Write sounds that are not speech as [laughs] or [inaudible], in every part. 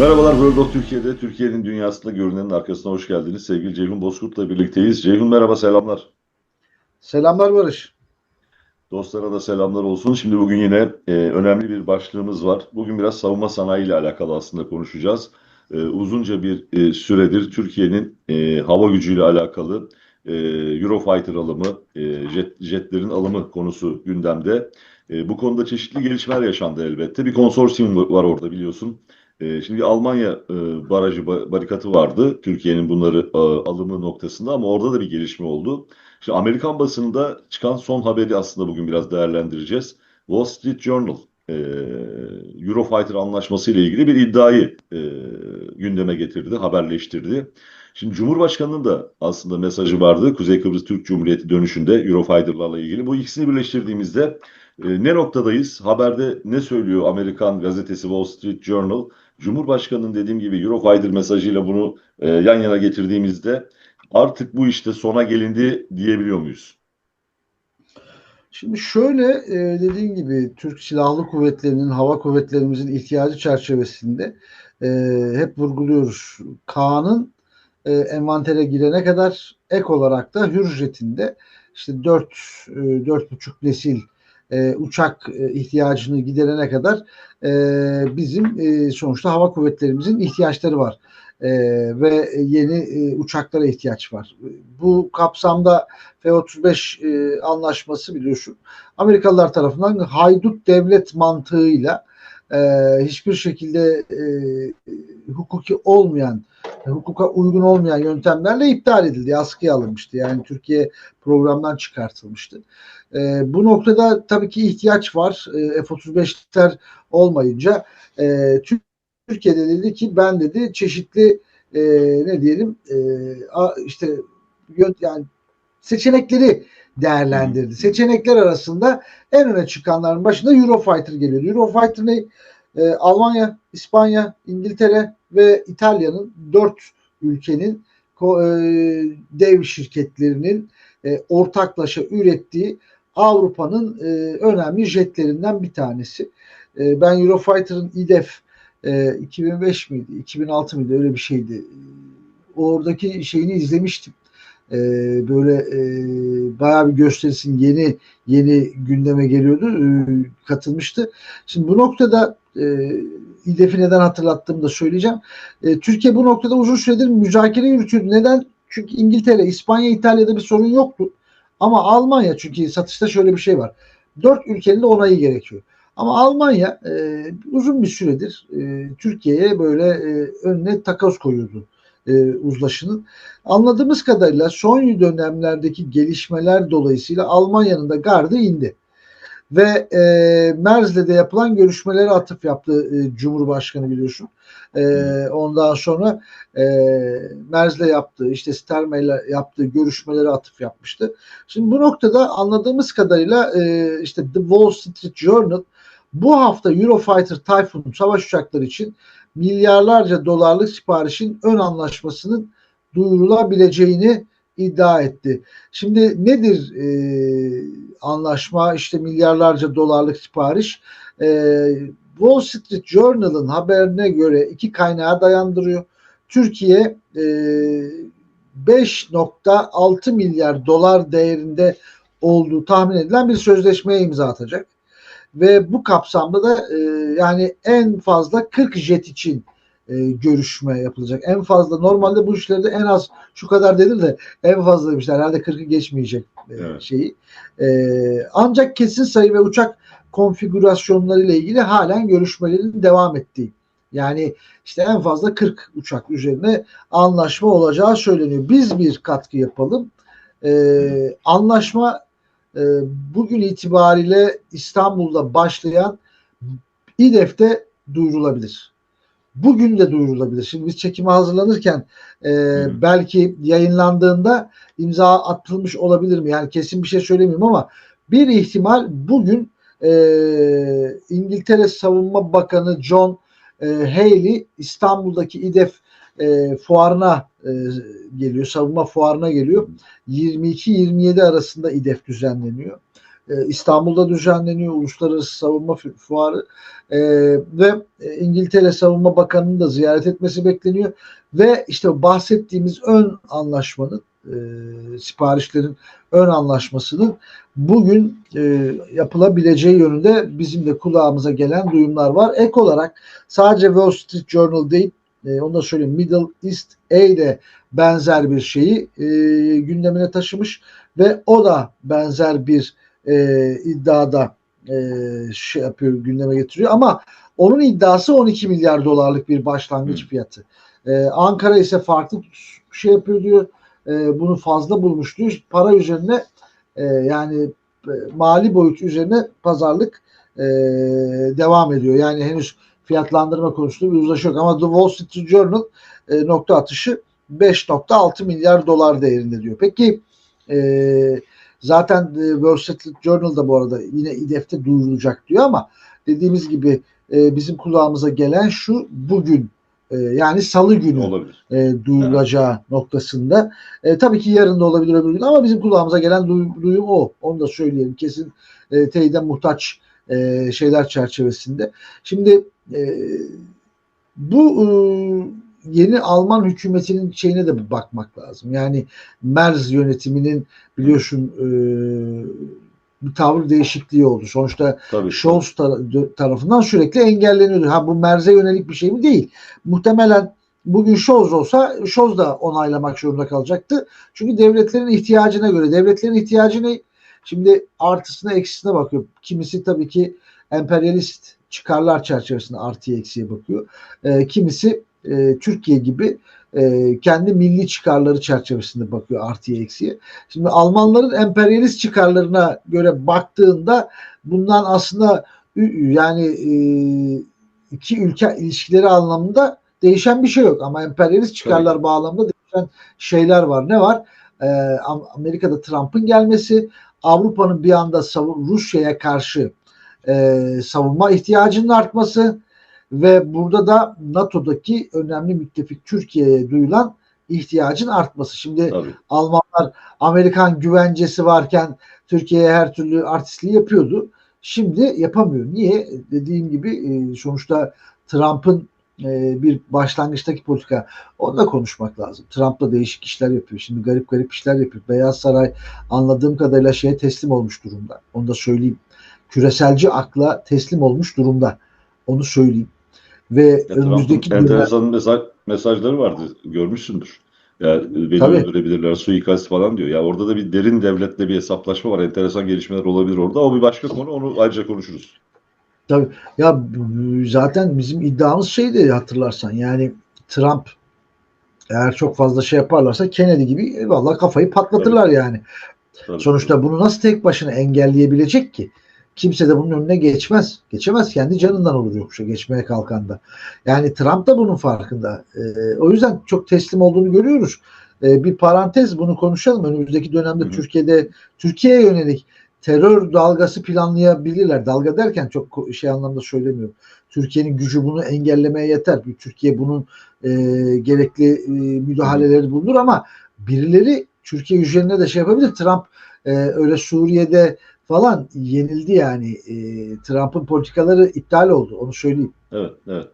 Merhabalar World of Türkiye'de Türkiye'nin dünyasında görünenin arkasına hoş geldiniz. Sevgili Ceyhun Bozkurt'la birlikteyiz. Ceyhun merhaba selamlar. Selamlar Barış. Dostlara da selamlar olsun. Şimdi bugün yine e, önemli bir başlığımız var. Bugün biraz savunma sanayi ile alakalı aslında konuşacağız. E, uzunca bir e, süredir Türkiye'nin e, hava gücüyle alakalı e, Eurofighter alımı, e, jet, jetlerin alımı konusu gündemde. E, bu konuda çeşitli gelişmeler yaşandı elbette. Bir konsorsiyum var orada biliyorsun. E, şimdi Almanya e, barajı barikatı vardı Türkiye'nin bunları e, alımı noktasında ama orada da bir gelişme oldu. Şimdi Amerikan basınında çıkan son haberi aslında bugün biraz değerlendireceğiz. Wall Street Journal e, Eurofighter anlaşması ile ilgili bir iddiayı gündeme getirdi, haberleştirdi. Şimdi Cumhurbaşkanı'nın da aslında mesajı vardı. Kuzey Kıbrıs Türk Cumhuriyeti dönüşünde Eurofighter'larla ilgili. Bu ikisini birleştirdiğimizde ne noktadayız? Haberde ne söylüyor Amerikan gazetesi Wall Street Journal? Cumhurbaşkanı'nın dediğim gibi Eurofighter mesajıyla bunu e, yan yana getirdiğimizde artık bu işte sona gelindi diyebiliyor muyuz? Şimdi şöyle e, dediğim gibi Türk Silahlı Kuvvetleri'nin, hava kuvvetlerimizin ihtiyacı çerçevesinde e, hep vurguluyoruz. Kaan'ın e, envantere girene kadar ek olarak da Hürjet'inde işte 4 e, 4,5 nesil e, uçak e, ihtiyacını giderene kadar e, bizim e, sonuçta hava kuvvetlerimizin ihtiyaçları var. E, ve yeni e, uçaklara ihtiyaç var. Bu kapsamda F-35 e, anlaşması biliyorsun Amerikalılar tarafından haydut devlet mantığıyla e, hiçbir şekilde e, hukuki olmayan hukuka uygun olmayan yöntemlerle iptal edildi, askıya alınmıştı. Yani Türkiye programdan çıkartılmıştı. E, bu noktada tabii ki ihtiyaç var. E, F-35'ler olmayınca e, Türkiye'de dedi ki ben dedi çeşitli e, ne diyelim e, işte yani seçenekleri değerlendirdi. Seçenekler arasında en öne çıkanların başında Eurofighter geliyor. Eurofighter ne? E, Almanya, İspanya, İngiltere ve İtalya'nın dört ülkenin e, dev şirketlerinin e, ortaklaşa ürettiği Avrupa'nın e, önemli jetlerinden bir tanesi. Ben Eurofighter'ın İDEF e, 2005 miydi, 2006 mıydı öyle bir şeydi. Oradaki şeyini izlemiştim. Böyle bayağı bir gösterisin yeni yeni gündeme geliyordu. Katılmıştı. Şimdi bu noktada İDEF'i neden hatırlattığımı da söyleyeceğim. E, Türkiye bu noktada uzun süredir müzakere yürütüyordu. Neden? Çünkü İngiltere, İspanya, İtalya'da bir sorun yoktu. Ama Almanya çünkü satışta şöyle bir şey var. Dört ülkenin de onayı gerekiyor. Ama Almanya e, uzun bir süredir e, Türkiye'ye böyle e, önüne takas koyuyordu e, uzlaşının. Anladığımız kadarıyla son dönemlerdeki gelişmeler dolayısıyla Almanya'nın da gardı indi. Ve e, Merzle'de yapılan görüşmelere atıf yaptı e, Cumhurbaşkanı biliyorsun. E, ondan sonra e, Merzle yaptığı, işte Sterme'yle yaptığı görüşmelere atıf yapmıştı. Şimdi bu noktada anladığımız kadarıyla e, işte The Wall Street Journal bu hafta Eurofighter Typhoon savaş uçakları için milyarlarca dolarlık siparişin ön anlaşmasının duyurulabileceğini iddia etti. Şimdi nedir e, anlaşma işte milyarlarca dolarlık sipariş? E, Wall Street Journal'ın haberine göre iki kaynağa dayandırıyor. Türkiye e, 5.6 milyar dolar değerinde olduğu tahmin edilen bir sözleşmeye imza atacak ve bu kapsamda da e, yani en fazla 40 jet için e, görüşme yapılacak. En fazla normalde bu işlerde en az şu kadar denir de en fazla demişler. Herhalde 40'ı geçmeyecek e, evet. şeyi. E, ancak kesin sayı ve uçak konfigürasyonları ile ilgili halen görüşmelerin devam ettiği. Yani işte en fazla 40 uçak üzerine anlaşma olacağı söyleniyor. Biz bir katkı yapalım. Ee, anlaşma e, bugün itibariyle İstanbul'da başlayan İDEF'te duyurulabilir. Bugün de duyurulabilir. Şimdi biz çekime hazırlanırken e, belki yayınlandığında imza atılmış olabilir mi? Yani kesin bir şey söylemiyorum ama bir ihtimal bugün e, İngiltere Savunma Bakanı John e, Haley İstanbul'daki İDEF e, fuarına e, geliyor. Savunma fuarına geliyor. 22-27 arasında İDEF düzenleniyor. E, İstanbul'da düzenleniyor Uluslararası Savunma Fu- Fuarı E, ve e, İngiltere Savunma Bakanı'nı da ziyaret etmesi bekleniyor ve işte bahsettiğimiz ön anlaşmanın siparişlerin ön anlaşmasının bugün e, yapılabileceği yönünde bizim de kulağımıza gelen duyumlar var. Ek olarak sadece Wall Street Journal değil, e, onu da söyleyeyim Middle East A ile benzer bir şeyi e, gündemine taşımış ve o da benzer bir e, iddiada e, şey yapıyor, gündeme getiriyor ama onun iddiası 12 milyar dolarlık bir başlangıç fiyatı. E, Ankara ise farklı şey yapıyor diyor. E, bunu fazla bulmuş diyor. Para üzerine e, yani e, mali boyut üzerine pazarlık e, devam ediyor. Yani henüz fiyatlandırma konusunda bir uzlaşı yok. Ama The Wall Street Journal e, nokta atışı 5.6 milyar dolar değerinde diyor. Peki e, zaten e, Wall Street Journal da bu arada yine İDEF'te duyurulacak diyor ama dediğimiz gibi e, bizim kulağımıza gelen şu bugün e, yani salı günü Olabilir. e, duyulacağı noktasında. E, tabii ki yarın da olabilir öbür gün ama bizim kulağımıza gelen duy- duyum o. Onu da söyleyelim. Kesin e, teyide muhtaç e, şeyler çerçevesinde. Şimdi e, bu e, yeni Alman hükümetinin şeyine de bir bakmak lazım. Yani Merz yönetiminin biliyorsun e, bir tavır değişikliği oldu. Sonuçta Tabii. Scholz tar- tarafından sürekli engelleniyordu. Ha bu Merz'e yönelik bir şey mi? Değil. Muhtemelen bugün Scholz olsa Scholz da onaylamak zorunda kalacaktı. Çünkü devletlerin ihtiyacına göre. Devletlerin ihtiyacı ne? Şimdi artısına eksisine bakıyor. Kimisi tabii ki emperyalist çıkarlar çerçevesinde artıya eksiye bakıyor. Ee, kimisi e, Türkiye gibi e, kendi milli çıkarları çerçevesinde bakıyor artıya eksiye. Şimdi Almanların emperyalist çıkarlarına göre baktığında bundan aslında yani e, iki ülke ilişkileri anlamında değişen bir şey yok ama emperyalist çıkarlar Tabii. bağlamında değişen şeyler var. Ne var? Am- Amerika'da Trump'ın gelmesi, Avrupa'nın bir anda savun Rusya'ya karşı e, savunma ihtiyacının artması ve burada da NATO'daki önemli müttefik Türkiye'ye duyulan ihtiyacın artması. Şimdi Tabii. Almanlar Amerikan güvencesi varken Türkiye'ye her türlü artistliği yapıyordu. Şimdi yapamıyor. Niye? Dediğim gibi e, sonuçta Trump'ın e, bir başlangıçtaki politika onunla konuşmak lazım. Trump da değişik işler yapıyor. Şimdi garip garip işler yapıyor. Beyaz Saray anladığım kadarıyla şeye teslim olmuş durumda. Onu da söyleyeyim. Küreselci akla teslim olmuş durumda. Onu söyleyeyim. Ve Ya önümüzdeki Trump'ın enteresan mesaj, mesajları vardı. Görmüşsündür. Ya beni Tabii. öldürebilirler, suikast falan diyor. Ya orada da bir derin devletle bir hesaplaşma var. Enteresan gelişmeler olabilir orada. O bir başka konu. Onu ayrıca konuşuruz. Ya b- zaten bizim iddiamız şeydi hatırlarsan yani Trump eğer çok fazla şey yaparlarsa Kennedy gibi vallahi kafayı patlatırlar yani. Tabii. Sonuçta bunu nasıl tek başına engelleyebilecek ki? Kimse de bunun önüne geçmez. Geçemez. Kendi canından olur yoksa geçmeye kalkanda. Yani Trump da bunun farkında. Ee, o yüzden çok teslim olduğunu görüyoruz. Ee, bir parantez bunu konuşalım. Önümüzdeki dönemde Hı. Türkiye'de Türkiye'ye yönelik terör dalgası planlayabilirler. Dalga derken çok şey anlamda söylemiyorum. Türkiye'nin gücü bunu engellemeye yeter. Türkiye bunun e, gerekli e, müdahaleleri bulunur ama birileri Türkiye üzerine de şey yapabilir. Trump e, öyle Suriye'de falan yenildi yani. E, Trump'ın politikaları iptal oldu. Onu söyleyeyim. Evet, evet.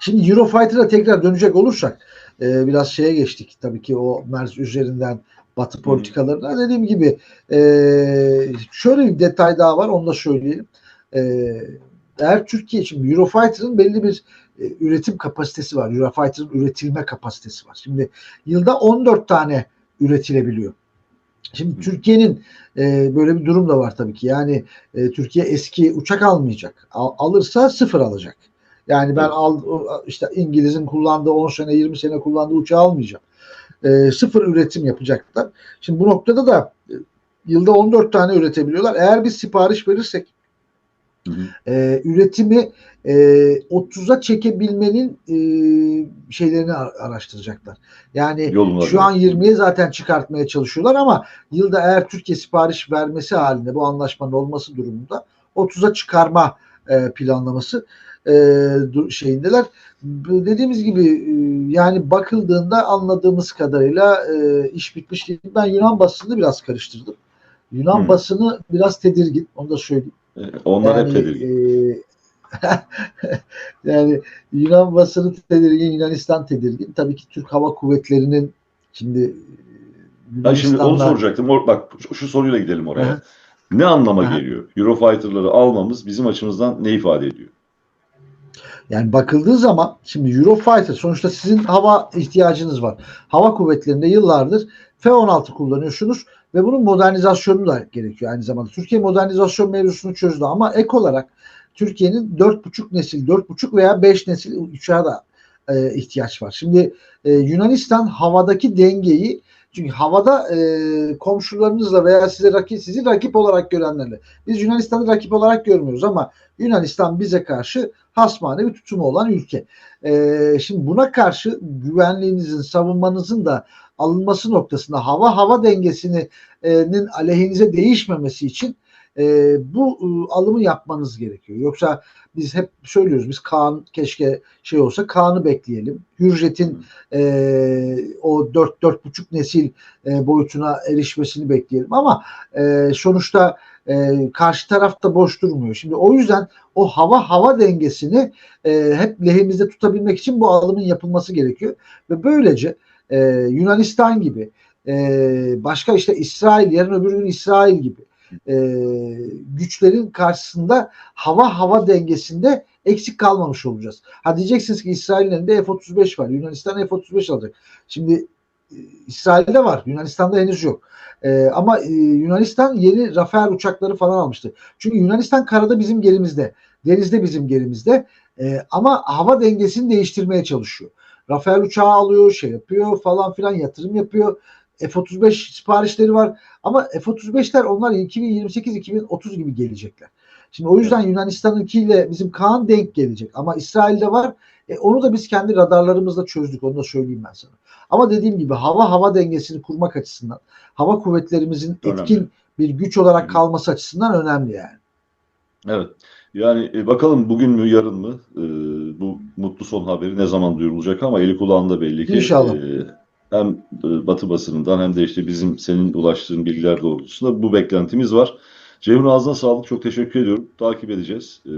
Şimdi Eurofighter'a tekrar dönecek olursak e, biraz şeye geçtik. Tabii ki o Merz üzerinden Batı politikalarına. Dediğim gibi e, şöyle bir detay daha var. Onu da söyleyelim. E, eğer Türkiye şimdi Eurofighter'ın belli bir e, üretim kapasitesi var. Eurofighter'ın üretilme kapasitesi var. Şimdi yılda 14 tane üretilebiliyor. Şimdi Türkiye'nin e, böyle bir durum da var tabii ki. Yani e, Türkiye eski uçak almayacak. Al- alırsa sıfır alacak. Yani ben al işte İngiliz'in kullandığı 10 sene 20 sene kullandığı uçağı almayacağım. E, sıfır üretim yapacaklar. Şimdi bu noktada da e, yılda 14 tane üretebiliyorlar. Eğer biz sipariş verirsek Hı hı. e, üretimi e, 30'a çekebilmenin e, şeylerini ar- araştıracaklar. Yani Yolunu şu an arıyor. 20'ye zaten çıkartmaya çalışıyorlar ama yılda eğer Türkiye sipariş vermesi halinde bu anlaşmanın olması durumunda 30'a çıkarma e, planlaması e, şeyindeler. Dediğimiz gibi e, yani bakıldığında anladığımız kadarıyla e, iş bitmiş değil. Ben Yunan basını biraz karıştırdım. Yunan Hı. basını biraz tedirgin. Onu da söyleyeyim. E, onlar hep Yani, tedirgin. e, [laughs] yani Yunan basını tedirgin, Yunanistan tedirgin. Tabii ki Türk Hava Kuvvetleri'nin şimdi e, Ben şimdi onu soracaktım. Or- Bak şu, soruyla gidelim oraya. Ne anlama geliyor? Eurofighter'ları almamız bizim açımızdan ne ifade ediyor? Yani bakıldığı zaman şimdi Eurofighter sonuçta sizin hava ihtiyacınız var. Hava kuvvetlerinde yıllardır F-16 kullanıyorsunuz ve bunun modernizasyonu da gerekiyor aynı zamanda. Türkiye modernizasyon mevzusunu çözdü ama ek olarak Türkiye'nin 4,5 nesil, 4,5 veya 5 nesil uçağa da e, ihtiyaç var. Şimdi e, Yunanistan havadaki dengeyi çünkü havada e, komşularınızla veya size rakip, sizi rakip olarak görenlerle biz Yunanistan'ı rakip olarak görmüyoruz ama Yunanistan bize karşı hasmane bir tutumu olan ülke. Ee, şimdi buna karşı güvenliğinizin, savunmanızın da alınması noktasında hava hava dengesinin aleyhinize değişmemesi için e, bu e, alımı yapmanız gerekiyor. Yoksa biz hep söylüyoruz biz Kaan keşke şey olsa Kaan'ı bekleyelim. Hürjet'in e, o 4 4,5 nesil e, boyutuna erişmesini bekleyelim ama e, sonuçta e, karşı taraf da boş durmuyor. Şimdi o yüzden o hava hava dengesini e, hep lehimizde tutabilmek için bu alımın yapılması gerekiyor ve böylece e, Yunanistan gibi e, başka işte İsrail yarın öbür gün İsrail gibi e, güçlerin karşısında hava hava dengesinde eksik kalmamış olacağız. Ha diyeceksiniz ki İsrail'in elinde F-35 var. Yunanistan F-35 alacak. Şimdi e, İsrail'de var. Yunanistan'da henüz yok. E, ama e, Yunanistan yeni Rafael uçakları falan almıştı. Çünkü Yunanistan karada bizim gerimizde. Denizde bizim gerimizde. E, ama hava dengesini değiştirmeye çalışıyor. Rafael uçağı alıyor, şey yapıyor falan filan yatırım yapıyor. F-35 siparişleri var. Ama F-35'ler onlar 2028-2030 gibi gelecekler. Şimdi o yüzden Yunanistan'ınkiyle bizim Kaan denk gelecek. Ama İsrail'de var. E, onu da biz kendi radarlarımızla çözdük. Onu da söyleyeyim ben sana. Ama dediğim gibi hava hava dengesini kurmak açısından hava kuvvetlerimizin Önemli. etkin bir güç olarak kalması açısından önemli yani. Evet. Yani e, bakalım bugün mü yarın mı e, bu mutlu son haberi ne zaman duyurulacak ama eli kulağında belli ki. İnşallah. E, hem e, Batı basınından hem de işte bizim senin ulaştığın bilgiler doğrultusunda bu beklentimiz var. Ceyhun ağzına sağlık. Çok teşekkür ediyorum. Takip edeceğiz. E,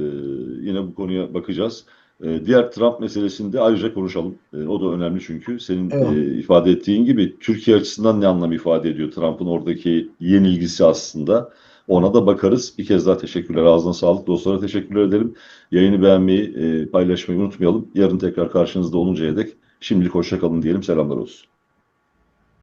yine bu konuya bakacağız. E, diğer Trump meselesini de ayrıca konuşalım. E, o da önemli çünkü senin Evet. e, ifade ettiğin gibi Türkiye açısından ne anlam ifade ediyor Trump'ın oradaki yenilgisi aslında. Ona da bakarız. Bir kez daha teşekkürler. Ağzına sağlık. Dostlara teşekkürler ederim. Yayını beğenmeyi, e, paylaşmayı unutmayalım. Yarın tekrar karşınızda oluncaya dek şimdilik hoşça kalın diyelim. Selamlar olsun.